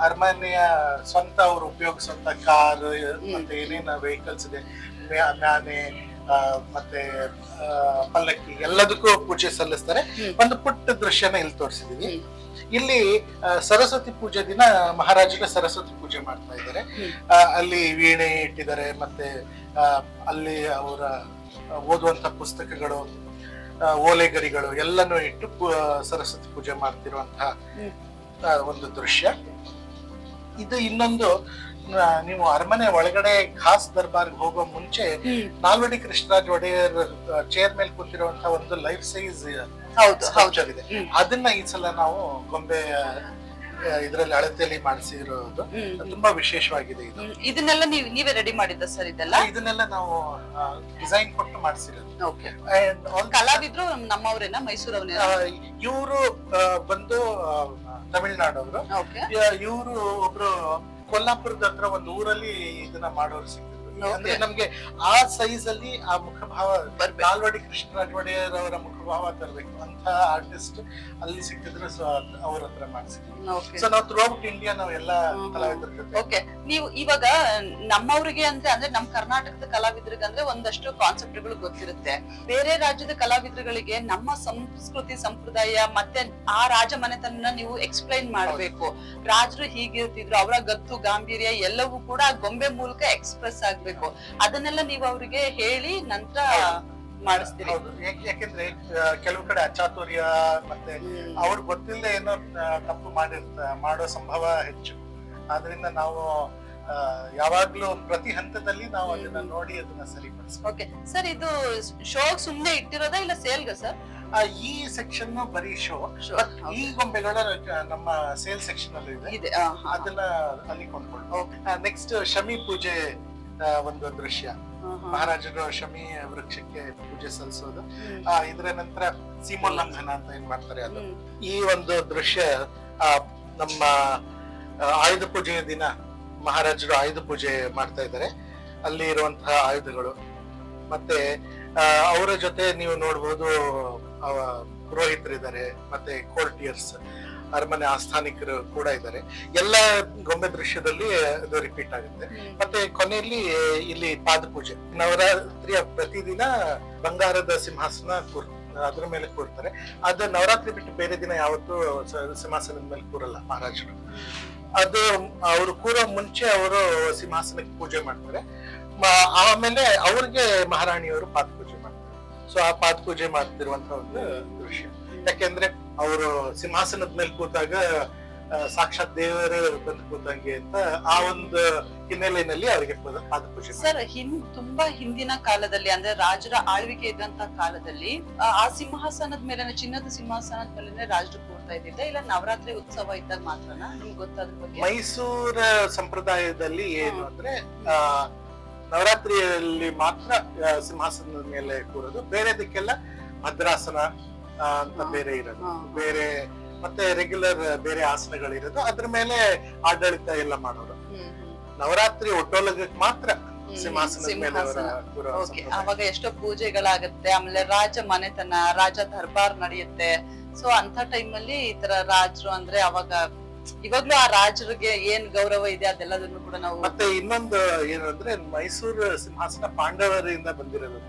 ಅರಮನೆಯ ಸ್ವಂತ ಅವ್ರು ಉಪಯೋಗಿಸುವಂತ ಕಾರ್ ಮತ್ತೆ ಏನೇನ ವೆಹಿಕಲ್ಸ್ ಇದೆ ಆನೆ ಮತ್ತೆ ಪಲ್ಲಕ್ಕಿ ಎಲ್ಲದಕ್ಕೂ ಪೂಜೆ ಸಲ್ಲಿಸ್ತಾರೆ. ಒಂದು ಪುಟ್ಟ ದೃಶ್ಯನ ಇಲ್ಲಿ ತೋರಿಸಿದೀವಿ. ಇಲ್ಲಿ ಸರಸ್ವತಿ ಪೂಜೆ ದಿನ ಮಹಾರಾಜರ ಸರಸ್ವತಿ ಪೂಜೆ ಮಾಡ್ತಾ ಇದ್ದಾರೆ ಅಲ್ಲಿ ವೀಣೆ ಇಟ್ಟಿದ್ದಾರೆ ಮತ್ತೆ ಅಲ್ಲಿ ಅವರ ಓದುವಂತ ಪುಸ್ತಕಗಳು ಓಲೆಗರಿಗಳು ಎಲ್ಲನೂ ಇಟ್ಟು ಸರಸ್ವತಿ ಪೂಜೆ ಮಾಡ್ತಿರುವಂತಹ ಒಂದು ದೃಶ್ಯ ಇದು ಇನ್ನೊಂದು ನೀವು ಅರಮನೆ ಒಳಗಡೆ ಖಾಸ್ ದರ್ಬಾರ್ಗೆ ಹೋಗೋ ಮುಂಚೆ. ನಾಲ್ವಡಿ ಕೃಷ್ಣರಾಜ್ ಒಡೆಯರ್ ಚೇರ್ ಮೇಲೆ ಕೂತಿರುವಂತಹ ಒಂದು ಲೈಫ್ ಸೈಜ್ ಹೌದು ಇದೆ ಅದನ್ನ ಈ ಸಲ ನಾವು ಗೊಂಬೆ ಇದರಲ್ಲಿ ಅಳತೆಯಲ್ಲಿ ಮಾಡಿಸಿರೋದು. ತುಂಬಾ ವಿಶೇಷವಾಗಿದೆ ಇದು. ಇದನ್ನೆಲ್ಲ ನೀವು ನೀವೇ ರೆಡಿ ಮಾಡಿದ್ದ ಸರ್ ಇದೆಲ್ಲ? ಇದನ್ನೆಲ್ಲ ನಾವು ಡಿಸೈನ್ ಕೊಟ್ಟು ಮಾಡಿಸಿರೋದು. ಕಲಾವಿದ್ರು ನಮ್ಮವರೇನ? ಮೈಸೂರವ್ರೇನಾ? ಇವರು ಬಂದು ತಮಿಳ್ನಾಡವರು. ಇವರು ಒಬ್ರು ಕೊಲ್ಲಾಪುರದ ಹತ್ರ ಒಂದು ಊರಲ್ಲಿ ಇದನ್ನ ಮಾಡೋರು Okay. ಅಂದ್ರೆ ನಮ್ಗೆ ಆ ಸೈಜ್ ಅಲ್ಲಿ ಆ ಮುಖಭಾವ ಬರ್ಬೇಕು. ಕೃಷ್ಣ ಅವರ ಮುಖಭಾವ ತರಬೇಕು. ಅಂತ ಆರ್ಟಿಸ್ಟ್ ಅಲ್ಲಿ ಸಿಕ್ಕಿದ್ರೆ ಸೊ ಅವ್ರ ಹತ್ರ ಮಾಡಿಸಿದ್ವಿ. ಸೊ ನಾವು ಥ್ರೂ ಔಟ್ ಇಂಡಿಯಾ ನಾವು ಎಲ್ಲ. ಕಲಾವಿದರ ಜೊತೆ ಓಕೆ ನೀವು ಇವಾಗ ನಮ್ಮವ್ರಿಗೆ ಅಂದ್ರೆ ಅಂದ್ರೆ ನಮ್ ಕರ್ನಾಟಕದ ಕಲಾವಿದರಿಗೆ ಅಂದ್ರೆ ಒಂದಷ್ಟು ಕಾನ್ಸೆಪ್ಟ್ಗಳು ಗೊತ್ತಿರುತ್ತೆ. ಬೇರೆ ರಾಜ್ಯದ ಕಲಾವಿದರುಗಳಿಗೆ ನಮ್ಮ ಸಂಸ್ಕೃತಿ ಸಂಪ್ರದಾಯ ಮತ್ತೆ ಆ ರಾಜ ಮನೆತನ ನೀವು ಎಕ್ಸ್ಪ್ಲೈನ್ ಮಾಡ್ಬೇಕು. ರಾಜರು ಹೀಗಿರ್ತಿದ್ರು ಅವರ ಗತ್ತು ಗಾಂಭೀರ್ಯ ಎಲ್ಲವೂ ಕೂಡ ಗೊಂಬೆ ಮೂಲಕ ಎಕ್ಸ್ಪ್ರೆಸ್ ಆಗ್ಬೇಕು. ಅದನ್ನೆಲ್ಲ ನೀವು ಅವ್ರಿಗೆ ಹೇಳಿ ನಂತರ ಮಾಡಿಸ್ತೀರಿ. ಯಾಕೆಂದ್ರೆ ಕೆಲವು ಕಡೆ ಅಚಾತುರ್ಯ ಮತ್ತೆ ಅವ್ರು ಗೊತ್ತಿಲ್ಲದೆ ಏನೋ ತಪ್ಪು ಮಾಡಿರ್ತ ಮಾಡೋ ಸಂಭವ ಹೆಚ್ಚು. ಆದ್ರಿಂದ ನಾವು ಯಾವಾಗ್ಲೂ ಪ್ರತಿ ಹಂತದಲ್ಲಿ ನಾವು ಅದನ್ನ ನೋಡಿ ಅದನ್ನ ಸರಿಪಡಿಸ್ಬೇಕು. ಓಕೆ ಸರ್ ಇದು ಶೋ ಸುಮ್ನೆ ಇಟ್ಟಿರೋದಾ ಇಲ್ಲ ಸೇಲ್ಗ ಸರ್ ಈ ಸೆಕ್ಷನ್ ಬರೀ ಶೋ ಈ ಗೊಂಬೆಗಳ ನಮ್ಮ ಸೇಲ್ ಸೆಕ್ಷನ್ ಅಲ್ಲಿ ಇದೆ. ಅದನ್ನ ಅಲ್ಲಿ ಕೊಂಡ್ಕೊಂಡು ನೆಕ್ಸ್ಟ್ ಶಮಿ ಪೂಜೆ ಒಂದು ದೃಶ್ಯ. ಮಹಾರಾಜರು ಶಮಿ ವೃಕ್ಷಕ್ಕೆ ಪೂಜೆ ಸಲ್ಲಿಸೋದು. ಇದರ ನಂತರ ಸೀಮೋಲ್ಲಂಘನ ಅಂತ ಏನ್ ಮಾಡ್ತಾರೆ ಅದು. ಈ ಒಂದು ದೃಶ್ಯ ಆ, ನಮ್ಮ ಆಯುಧ ಪೂಜೆಯ ದಿನ ಮಹಾರಾಜರು ಆಯುಧ ಪೂಜೆ ಮಾಡ್ತಾ ಇದ್ದಾರೆ. ಅಲ್ಲಿ ಇರುವಂತಹ ಆಯುಧಗಳು. ಮತ್ತೆ ಅವರ ಜೊತೆ ನೀವು ನೋಡ್ಬೋದು ಪುರೋಹಿತರಿದ್ದಾರೆ ಮತ್ತೆ ಕೋರ್ಟಿಯರ್ಸ್ ಅರಮನೆ ಆಸ್ಥಾನಿಕರು ಕೂಡ ಇದ್ದಾರೆ. ಎಲ್ಲ ಗೊಂಬೆ ದೃಶ್ಯದಲ್ಲಿ ಅದು ರಿಪೀಟ್ ಆಗುತ್ತೆ. ಮತ್ತೆ ಕೊನೆಯಲ್ಲಿ ಇಲ್ಲಿ ಪಾದ ಪೂಜೆ ನವರಾತ್ರಿಯ ಪ್ರತಿದಿನ ಬಂಗಾರದ ಸಿಂಹಾಸನ ಕೂರ್- ಅದ್ರ ಮೇಲೆ ಕೂರ್ತಾರೆ. ಅದು ನವರಾತ್ರಿ ಬಿಟ್ಟು ಬೇರೆ ದಿನ ಯಾವತ್ತೂ ಸಿಂಹಾಸನದ ಮೇಲೆ ಕೂರಲ್ಲ ಮಹಾರಾಜರು. ಅದು ಅವರು ಕೂರೋ ಮುಂಚೆ ಅವರು ಸಿಂಹಾಸನಕ್ಕೆ ಪೂಜೆ ಮಾಡ್ತಾರೆ. ಆಮೇಲೆ ಅವ್ರಿಗೆ ಮಹಾರಾಣಿಯವರು ಪಾದ ಪೂಜೆ ಮಾಡ್ತಾರೆ. ಸೊ ಆ ಪಾದ ಪೂಜೆ ಮಾಡ್ತಿರುವಂತ ಒಂದು ದೃಶ್ಯ. ಯಾಕೆಂದ್ರೆ ಅವರು ಸಿಂಹಾಸನದ ಮೇಲೆ ಕೂತಾಗ ಸಾಕ್ಷಾತ್ ದೇವರು ಬಂದು ಕೂತಂಗೆ ಅಂತ ಆ ಒಂದು ಹಿನ್ನೆಲೆಯಲ್ಲಿ ಅವರಿಗೆ ಪಾದ ಪಾದ ಸರ್ ಹಿನ್ ತುಂಬಾ ಹಿಂದಿನ ಕಾಲದಲ್ಲಿ ಅಂದ್ರೆ ರಾಜರ ಆಳ್ವಿಕೆ ಇದ್ದಂತ ಕಾಲದಲ್ಲಿ ಆ ಸಿಂಹಾಸನದ ಮೇಲೆ ಚಿನ್ನದ ಸಿಂಹಾಸನದ ಮೇಲೆ ರಾಜರು ಕೂರ್ತಾ ಇದ್ದಿದ್ದ ಇಲ್ಲ ನವರಾತ್ರಿ ಉತ್ಸವ ಇದ್ದಾಗ ಮಾತ್ರನಾ? ನಿಮ್ಗೆ ಗೊತ್ತಾದ ಬಗ್ಗೆ? ಮೈಸೂರ ಸಂಪ್ರದಾಯದಲ್ಲಿ ಏನು ಅಂದ್ರೆ ಆ ನವರಾತ್ರಿಯಲ್ಲಿ ಮಾತ್ರ ಸಿಂಹಾಸನದ ಮೇಲೆ ಕೂರೋದು. ಬೇರೆದಕ್ಕೆಲ್ಲ ಭದ್ರಾಸನ ಅಂತ. ಬೇರೆ ಇರೋದು. ಬೇರೆ ಮತ್ತೆ ರೆಗ್ಯುಲರ್ ಬೇರೆ ಆಸನಗಳಿರೋದು. ಅದ್ರ ಮೇಲೆ ಆಡಳಿತ ಎಲ್ಲ ಮಾಡೋರು. ನವರಾತ್ರಿ ಒಟ್ಟೊಳಗಕ್ಕೆ ಮಾತ್ರ. ಅವಾಗ ಎಷ್ಟೋ ಪೂಜೆಗಳಾಗತ್ತೆ. ಆಮೇಲೆ ರಾಜ ಮನೆತನ ರಾಜ ದರ್ಬಾರ್ ನಡೆಯುತ್ತೆ. ಸೊ ಅಂತ ಟೈಮ್ ಅಲ್ಲಿ ಈ ತರ ರಾಜರು ಅಂದ್ರೆ ಅವಾಗ ಇವಾಗ್ಲೂ ಆ ರಾಜರಿಗೆ ಏನ್ ಗೌರವ ಇದೆ ಅದೆಲ್ಲದನ್ನು ಕೂಡ ನಾವು ಮತ್ತೆ ಇನ್ನೊಂದು ಏನಂದ್ರೆ ಮೈಸೂರು ಸಿಂಹಾಸನ ಪಾಂಡವರಿಂದ ಬಂದಿರೋದು.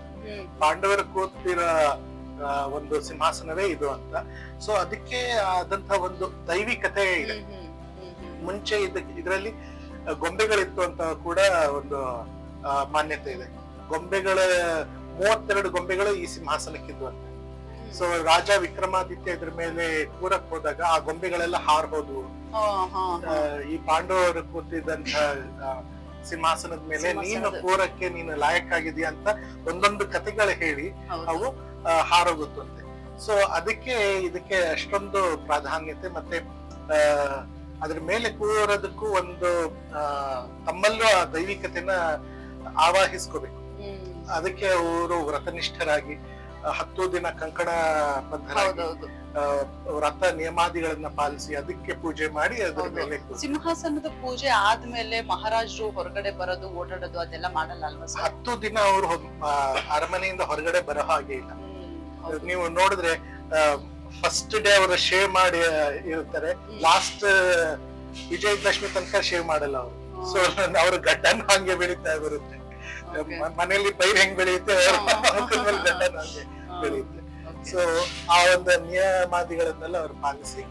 ಪಾಂಡವರ ಕೂತಿರ ಒಂದು ಸಿಂಹಾಸನವೇ ಇದು ಅಂತ. ಸೊ ಅದಕ್ಕೆ ಆದಂತ ಒಂದು ದೈವಿಕತೆ ಇದೆ. ಮುಂಚೆ ಇದರಲ್ಲಿ ಗೊಂಬೆಗಳಿತ್ತು ಅಂತ ಕೂಡ ಒಂದು ಮಾನ್ಯತೆ ಇದೆ. ಗೊಂಬೆಗಳ ಮೂವತ್ತೆರಡು ಗೊಂಬೆಗಳು ಈ ಸಿಂಹಾಸನಕ್ಕಿದ್ವು ಅಂತ. ಸೊ ರಾಜ ವಿಕ್ರಮಾದಿತ್ಯ ಇದ್ರ ಮೇಲೆ ಕೂರಕ್ ಹೋದಾಗ ಆ ಗೊಂಬೆಗಳೆಲ್ಲ ಹಾರ್ಬೋದು. ಈ ಪಾಂಡವರು ಕೂತಿದ್ದಂತ ಸಿಂಹಾಸನದ ಮೇಲೆ ನೀನು ಕೂರಕ್ಕೆ ನೀನು ಆಗಿದ್ಯಾ ಅಂತ ಒಂದೊಂದು ಕಥೆಗಳು ಹೇಳಿ. ಅವು ಹಾರೋಗುತ್ತಂತೆ. ಸೊ ಅದಕ್ಕೆ ಇದಕ್ಕೆ ಅಷ್ಟೊಂದು ಪ್ರಾಧಾನ್ಯತೆ ಮತ್ತೆ ಅದ್ರ ಮೇಲೆ ಕೂರೋದಕ್ಕೂ ಒಂದು ಆ, ತಮ್ಮಲ್ಲೂ ಆ ದೈವಿಕತೆನ ಆವಾಹಿಸ್ಕೋಬೇಕು. ಅದಕ್ಕೆ ಅವರು ವ್ರತನಿಷ್ಠರಾಗಿ ಹತ್ತು ದಿನ ಕಂಕಣ ಬದ್ಧರಾಗಿ ವ್ರತ ನಿಯಮಾದಿಗಳನ್ನ ಪಾಲಿಸಿ ಅದಕ್ಕೆ ಪೂಜೆ ಮಾಡಿ ಅದ್ರ ಮೇಲೆ ಸಿಂಹಾಸನದ ಪೂಜೆ ಆದ್ಮೇಲೆ ಮಹಾರಾಜರು ಹೊರಗಡೆ ಬರೋದು ಓಡಾಡೋದು ಅದೆಲ್ಲ ಮಾಡಲ್ಲ ಅಲ್ವಾ ಹತ್ತು ದಿನ ಅವರು ಅರಮನೆಯಿಂದ ಹೊರಗಡೆ ಬರೋ ಹಾಗೆ ಇಲ್ಲ. ನೀವು ನೋಡಿದ್ರೆ ಫಸ್ಟ್ ಡೇ ಅವರು ಶೇವ್ ಮಾಡಿ ಇರುತ್ತಾರೆ. ಇರ್ತಾರೆ. ಲಾಸ್ಟ್ ವಿಜಯದಶಮಿ ತನಕ ಶೇವ್ ಮಾಡಲ್ಲ ಅವರು. ಸೊ ಅವ್ರ ಗಡ್ಡನ ಹಂಗೆ ಬೆಳೀತಾ ಬರುತ್ತೆ. ಮನೆಯಲ್ಲಿ ಪೈರ್ ಹೆಂಗ್ ಬೆಳೆಯುತ್ತೆ ಮೇಲೆ ಗಡ್ಡನ ಹಂಗೆ. ಬೆಳೆಯುತ್ತೆ. ಸೊ ಆ ಒಂದು ನಿಯಮಾದಿಗಳನ್ನೆಲ್ಲ ಅವ್ರು ಪಾಲಿಸಿ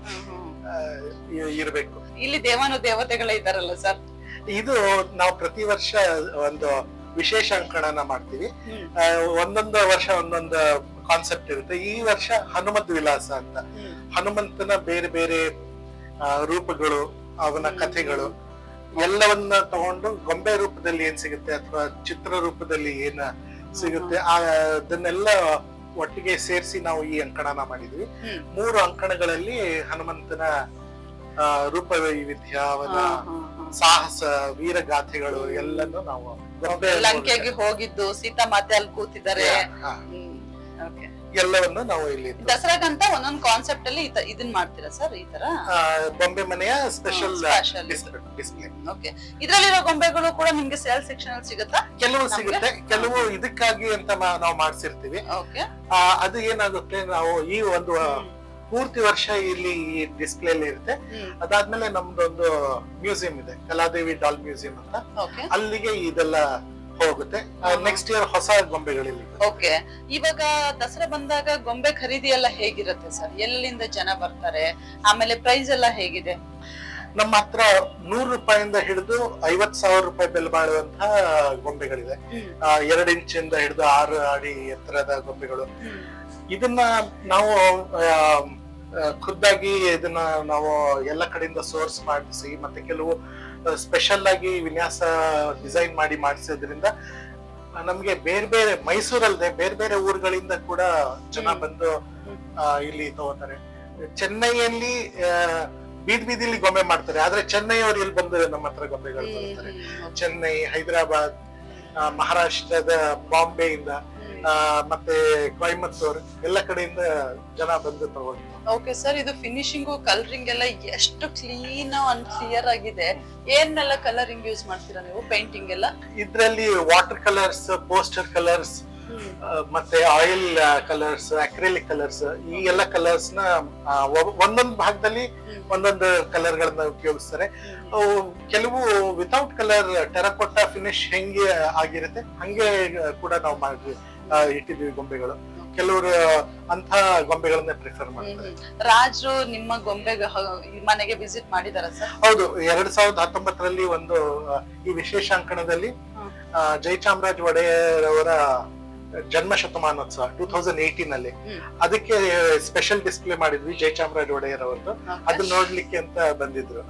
ಇರ್ಬೇಕು. ಇಲ್ಲಿ ದೇವಾನು ದೇವತೆಗಳ ಇದಾರಲ್ಲ ಸರ್? ಇದು ನಾವು ಪ್ರತಿ ವರ್ಷ ಒಂದು ವಿಶೇಷ ಅಂಕಣನ ಮಾಡ್ತೀವಿ. ಒಂದೊಂದು ವರ್ಷ ಒಂದೊಂದು ಕಾನ್ಸೆಪ್ಟ್ ಇರುತ್ತೆ. ಈ ವರ್ಷ ಹನುಮದ್ ವಿಲಾಸ ಅಂತ. ಹನುಮಂತನ ಬೇರೆ ಬೇರೆ ರೂಪಗಳು ಅವನ ಕಥೆಗಳು ಎಲ್ಲವನ್ನ ತಗೊಂಡು ಗೊಂಬೆ ರೂಪದಲ್ಲಿ ಏನ್ ಸಿಗುತ್ತೆ ಅಥವಾ ಚಿತ್ರ ರೂಪದಲ್ಲಿ ಏನ ಸಿಗುತ್ತೆ ಆ ಅದನ್ನೆಲ್ಲ ಒಟ್ಟಿಗೆ ಸೇರಿಸಿ ನಾವು ಈ ಅಂಕಣನ ಮಾಡಿದ್ವಿ. ಮೂರು ಅಂಕಣಗಳಲ್ಲಿ ಹನುಮಂತನ ರೂಪ ವೈವಿಧ್ಯ ಅವನ. ಸಾಹಸ ವೀರಗಾಥೆಗಳು ಎಲ್ಲನ್ನು ನಾವು ಗೊಂಬೆ ಲಂಕೆಗೆ ಹೋಗಿದ್ದು ಸೀತಾ ಮಾತೆ ಅಲ್ಲಿ ಕೂತಿದ್ದಾರೆ. ಎಲ್ಲವನ್ನು ನಾವು ಇಲ್ಲಿ ದಸರಾಗಂತ ಒಂದೊಂದು ಕಾನ್ಸೆಪ್ಟ್ ಅಲ್ಲಿ ಇದ- ಇದನ್ ಮಾಡ್ತೀರಾ ಸರ್ ಈ ತರ? ಆ, ಬೊಂಬೆ ಮನೆಯ ಸ್ಪೆಷಲ್ ಡಿಸ್ಪ್ಲೇ ಓಕೆ ಇದರಲ್ಲಿರೋ ಗೊಂಬೆಗಳು ಕೂಡ ನಿಮ್ಗೆ ಸೇಲ್ ಸೆಕ್ಷನ್ ಅಲ್ಲಿ ಸಿಗುತ್ತಾ? ಕೆಲವು? ಸಿಗುತ್ತೆ. ಕೆಲವು ಇದಕ್ಕಾಗಿ ಅಂತ ನಾವು ಮಾಡ್ಸಿರ್ತೀವಿ. ಓಕೆ ಆ, ಅದು ಏನಾಗುತ್ತೆ ನಾವು ಈ ಒಂದು ಪೂರ್ತಿ ವರ್ಷ ಇಲ್ಲಿ ಈ ಡಿಸ್ಪ್ಲೇ ಇರುತ್ತೆ. ಅದಾದ್ಮೇಲೆ ನಮ್ದೊಂದು ಮ್ಯೂಸಿಯಂ ಇದೆ. ಕಲಾದೇವಿ ಡಾಲ್ ಮ್ಯೂಸಿಯಂ ಅಂತ. ಓಕೆ ಅಲ್ಲಿಗೆ ಇದೆಲ್ಲ ಹೋಗುತ್ತೆ. ನೆಕ್ಸ್ಟ್ ಇಯರ್ ಹೊಸ ಗೊಂಬೆಗಳಲ್ಲಿ ಓಕೆ. ಇವಾಗ ದಸರಾ ಬಂದಾಗ ಗೊಂಬೆ ಖರೀದಿ ಎಲ್ಲ ಹೇಗಿರುತ್ತೆ ಸರ್? ಎಲ್ಲಿಂದ ಜನ ಬರ್ತಾರೆ? ಆಮೇಲೆ ಪ್ರೈಸ್ ಎಲ್ಲ ಹೇಗಿದೆ? ನಮ್ಮ ಹತ್ರ ನೂರು ರೂಪಾಯಿಂದ ಹಿಡಿದು ಐವತ್ ಸಾವಿರ ರೂಪಾಯಿ ಬೆಲೆ ಬಾಳುವಂತಹ ಗೊಂಬೆಗಳಿದೆ ಎರಡು ಇಂಚಿಂದ ಹಿಡಿದು ಆರು ಅಡಿ ಎತ್ತರದ ಗೊಂಬೆಗಳು. ಇದನ್ನ ನಾವು ಖುದ್ದಾಗಿ ಇದನ್ನ ನಾವು ಎಲ್ಲ ಕಡೆಯಿಂದ ಸೋರ್ಸ್ ಮಾಡಿಸಿ ಮತ್ತೆ ಕೆಲವು ಸ್ಪೆಷಲ್ ಆಗಿ ವಿನ್ಯಾಸ ಡಿಸೈನ್ ಮಾಡಿ ಮಾಡಿಸೋದ್ರಿಂದ ನಮ್ಗೆ ಬೇರೆ ಬೇರೆ ಮೈಸೂರಲ್ಲದೆ ಬೇರೆ ಬೇರೆ ಊರುಗಳಿಂದ ಕೂಡ ಜನ ಬಂದು ಆ, ಇಲ್ಲಿ ತಗೋತಾರೆ. ಚೆನ್ನೈಯಲ್ಲಿ ಬೀದಿ ಬೀದಿಲಿ ಗೊಂಬೆ ಮಾಡ್ತಾರೆ. ಆದ್ರೆ ಚೆನ್ನೈ ಅವ್ರು ಇಲ್ಲಿ ಬಂದು ನಮ್ಮ ಹತ್ರ ಗೊಂಬೆಗಳು ತಗೋತಾರೆ ಚೆನ್ನೈ ಹೈದರಾಬಾದ್ ಮಹಾರಾಷ್ಟ್ರದ ಬಾಂಬೆಯಿಂದ. ಮತ್ತೆ ಕೊಯಮತ್ತೂರ್ ಎಲ್ಲ ಕಡೆಯಿಂದ ಜನ ಬಂದು ತಗೊಂಡು. ಓಕೆ ಸರ್ ಇದು ಫಿನಿಶಿಂಗ್ ಕಲರಿಂಗ್ ಎಲ್ಲ ಎಷ್ಟು ಕ್ಲೀನ್ ಅಂಡ್ ಕ್ಲಿಯರ್ ಆಗಿದೆ. ಏನೆಲ್ಲ ಕಲರಿಂಗ್ ಯೂಸ್ ಮಾಡ್ತೀರಾ ನೀವು? ಪೇಂಟಿಂಗ್ ಎಲ್ಲ? ಇದ್ರಲ್ಲಿ ವಾಟರ್ ಕಲರ್ಸ್ ಪೋಸ್ಟರ್ ಕಲರ್ಸ್ ಮತ್ತೆ ಆಯಿಲ್ ಕಲರ್ಸ್ ಅಕ್ರಿಲಿಕ್ ಕಲರ್ಸ್ ಈ ಎಲ್ಲ ಕಲರ್ಸ್ನ ಒಂದೊಂದು ಭಾಗದಲ್ಲಿ ಒಂದೊಂದು ಕಲರ್ ಗಳನ್ನ ಉಪಯೋಗಿಸ್ತಾರೆ. ಕೆಲವು ವಿತೌಟ್ ಕಲರ್ ಟೆರಕೋಟ ಫಿನಿಶ್ ಹೆಂಗೆ ಆಗಿರುತ್ತೆ ಹಂಗೆ ಕೂಡ ನಾವು ಮಾಡಿ ಇಟ್ಟಿದೀವಿ ಗೊಂಬೆಗಳು. ಕೆಲವರು ಅಂತ ಗೊಂಬೆಗಳನ್ನೇ ಪ್ರಿಫರ್ ಮಾಡ್ತಾರೆ. ರಾಜರು ನಿಮ್ಮ ಗೊಂಬೆ ಈ ಮನೆಗೆ ವಿಸಿಟ್ ಮಾಡಿದಾರ ಸರ್? ಹೌದು ಎರಡ್ ಸಾವಿರದ ಹತ್ತೊಂಬತ್ತರಲ್ಲಿ ಒಂದು ಈ ವಿಶೇಷಾಂಕಣದಲ್ಲಿ ಜಯಚಾಮರಾಜ ಒಡೆಯರ್ ಅವರ ಜನ್ಮ ಶತಮಾನೋತ್ಸವ ಟೂ ತೌಸಂಡ್ ಏಯ್ಟೀನ್ ಅಲ್ಲಿ. ಅದಕ್ಕೆ ಸ್ಪೆಷಲ್ ಡಿಸ್ಪ್ಲೇ ಮಾಡಿದ್ವಿ ಜಯಚಾಮರಾಜ ಒಡೆಯರ್ ಅವರು ಅದನ್ನ ನೋಡ್ಲಿಕ್ಕೆ ಅಂತ ಬಂದಿದ್ರು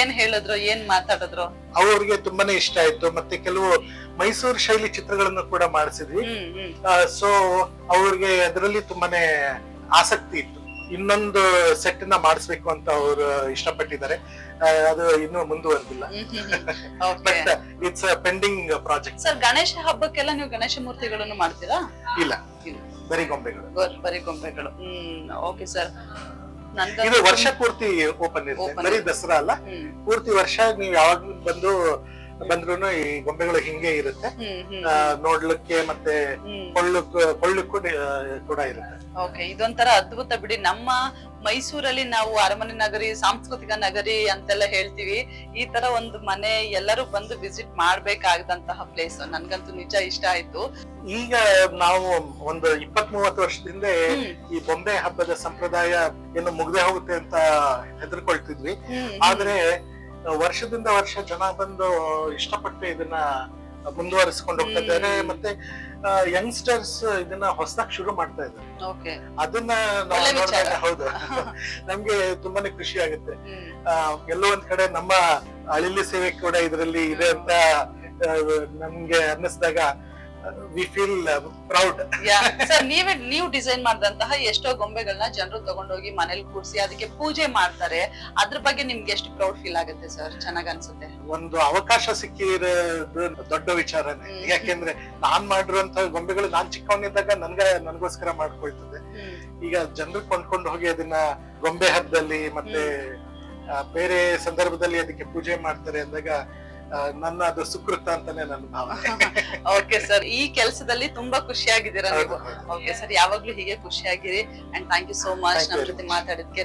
ಏನ್ ಹೇಳಿದ್ರು ಏನ್ ಮಾತಾಡಿದ್ರು? ಅವ್ರಿಗೆ ತುಂಬಾನೇ ಇಷ್ಟ ಆಯ್ತು. ಮತ್ತೆ ಕೆಲವು ಮೈಸೂರು ಶೈಲಿ ಚಿತ್ರಗಳನ್ನು ಕೂಡ ಮಾಡಿಸಿದ್ವಿ. ಸೊ ಅವ್ರಿಗೆ ಅದರಲ್ಲಿ ತುಂಬಾನೇ ಆಸಕ್ತಿ ಇತ್ತು. ಇನ್ನೊಂದು ಸೆಟ್ನ ಮಾಡಿಸ್ಬೇಕು ಅಂತ ಅವರು ಇಷ್ಟಪಟ್ಟಿದ್ದಾರೆ. ಅದು ಇನ್ನೂ ಮುಂದುವರೆದಿಲ್ಲ. But it's pending project sir Ganesha ಹಬ್ಬಕ್ಕೆಲ್ಲ ನೀವು ಗಣೇಶ ಮೂರ್ತಿಗಳನ್ನು ಮಾಡ್ತೀರಾ? ಇಲ್ಲ. ಬರೀ ಗೊಂಬೆಗಳು. ಬರ್- ಬರೀ ಗೊಂಬೆಗಳು. ಹ್ಮ್ ಓಕೆ ಸರ್ ಇದು ವರ್ಷ ಪೂರ್ತಿ ಓಪನ್ ಇರುತ್ತೆ. ಬರೀ ದಸರಾ ಅಲ್ಲ. ಪೂರ್ತಿ ವರ್ಷ ನೀವು ಯಾವಾಗ ಬಂದು ಬಂದ್ರು ಈ ಗೊಂಬೆಗಳು ಹಿಂಗೆ ಇರುತ್ತೆ. ನೋಡ್ಲಿಕ್ಕೆ ಮತ್ತೆ ಕೊಳ್ಳಕ್ ಕೂಡ ಇರುತ್ತೆ. ಓಕೆ ಇದೊಂಥರ ಅದ್ಭುತ ಬಿಡಿ. ನಮ್ಮ ಮೈಸೂರಲ್ಲಿ ನಾವು ಅರಮನೆ ನಗರಿ ಸಾಂಸ್ಕೃತಿಕ ನಗರಿ ಅಂತೆಲ್ಲ ಹೇಳ್ತೀವಿ. ಈ ತರ ಒಂದು ಮನೆ ಎಲ್ಲರೂ ಬಂದು ವಿಸಿಟ್ ಮಾಡ್ಬೇಕಾಗದಂತಹ ಪ್ಲೇಸ್ ನನ್ಗಂತೂ ನಿಜ ಇಷ್ಟ ಆಯ್ತು. ಈಗ ನಾವು ಒಂದು ಇಪ್ಪತ್ ಮೂವತ್ತು ವರ್ಷದಿಂದ ಈ ಬೊಂಬೆ ಹಬ್ಬದ ಸಂಪ್ರದಾಯ ಏನು ಮುಗ್ದೆ ಹೋಗುತ್ತೆ ಅಂತ ಹೆದರ್ಕೊಳ್ತಿದ್ವಿ. ಆದ್ರೆ ವರ್ಷದಿಂದ ವರ್ಷ ಜನ ಬಂದು ಇಷ್ಟಪಟ್ಟು ಇದನ್ನ ಮುಂದುವರಿಸ್ಕೊಂಡು ಹೋಗ್ತಾ ಇದ್ದಾರೆ. ಮತ್ತೆ ಯಂಗ್ಸ್ಟರ್ಸ್ ಇದನ್ನ ಹೊಸದಾಗಿ ಶುರು ಮಾಡ್ತಾ ಇದ್ದಾರೆ. ಅದನ್ನ ನಾವು ಹೌದು. ನಮ್ಗೆ ತುಂಬಾನೇ ಖುಷಿ ಆಗುತ್ತೆ. ಎಲ್ಲೋ ಒಂದ್ ಕಡೆ ನಮ್ಮ ಅಳಿಲಿ ಸೇವೆ ಕೂಡ ಇದರಲ್ಲಿ ಇದೆ ಅಂತ ನಮ್ಗೆ ಅನ್ನಿಸ್ದಾಗ ವಿ ಫೀಲ್ ಪ್ರೌಡ್ ಸರ್ ನೀವೇ ನೀವು ಡಿಸೈನ್ ಮಾಡಿದಂತಹ ಎಷ್ಟೋ ಗೊಂಬೆಗಳನ್ನ ಜನರು ತಗೊಂಡೋಗಿ ಮನೇಲಿ ಕೂರಿಸಿ ಅದಕ್ಕೆ ಪೂಜೆ ಮಾಡ್ತಾರೆ. ಅದ್ರ ಬಗ್ಗೆ ನಿಮ್ಗೆ ಎಷ್ಟು ಪ್ರೌಡ್ ಫೀಲ್ ಆಗುತ್ತೆ ಸರ್ ಚೆನ್ನಾಗ್ ಅನ್ಸುತ್ತೆ. ಒಂದು ಅವಕಾಶ ಸಿಕ್ಕಿರೋದು ದೊಡ್ಡ ವಿಚಾರನೇ. ಯಾಕೆಂದ್ರೆ ನಾನ್ ಮಾಡಿರುವಂತಹ ಗೊಂಬೆಗಳು ನಾನ್ ಚಿಕ್ಕವನಿದ್ದಾಗ ನನ್ಗ ನನ್ಗೋಸ್ಕರ ಮಾಡ್ಕೊಳ್ತದೆ. ಈಗ ಜನರು ಕೊಂಡ್ಕೊಂಡು ಹೋಗಿ ಅದನ್ನ ಗೊಂಬೆ ಹಬ್ಬದಲ್ಲಿ ಮತ್ತೆ ಬೇರೆ ಸಂದರ್ಭದಲ್ಲಿ ಅದಕ್ಕೆ ಪೂಜೆ ಮಾಡ್ತಾರೆ ಅಂದಾಗ ನನ್ನ ಅದು ಸುಕೃತ ಅಂತಾನೆ ನನ್ನ ಭಾವನೆ ಓಕೆ ಸರ್ ಈ ಕೆಲಸದಲ್ಲಿ ತುಂಬಾ ಖುಷಿಯಾಗಿದ್ದೀರಾ ನೀವು. ಓಕೆ ಸರ್ ಯಾವಾಗ್ಲೂ ಹೀಗೆ ಖುಷಿಯಾಗಿರಿ. And thank you so much ನಮ್ಮ ಜೊತೆ ಮಾತಾಡೋದಕ್ಕೆ ಮಾತಾಡಿದ್ಕೆ.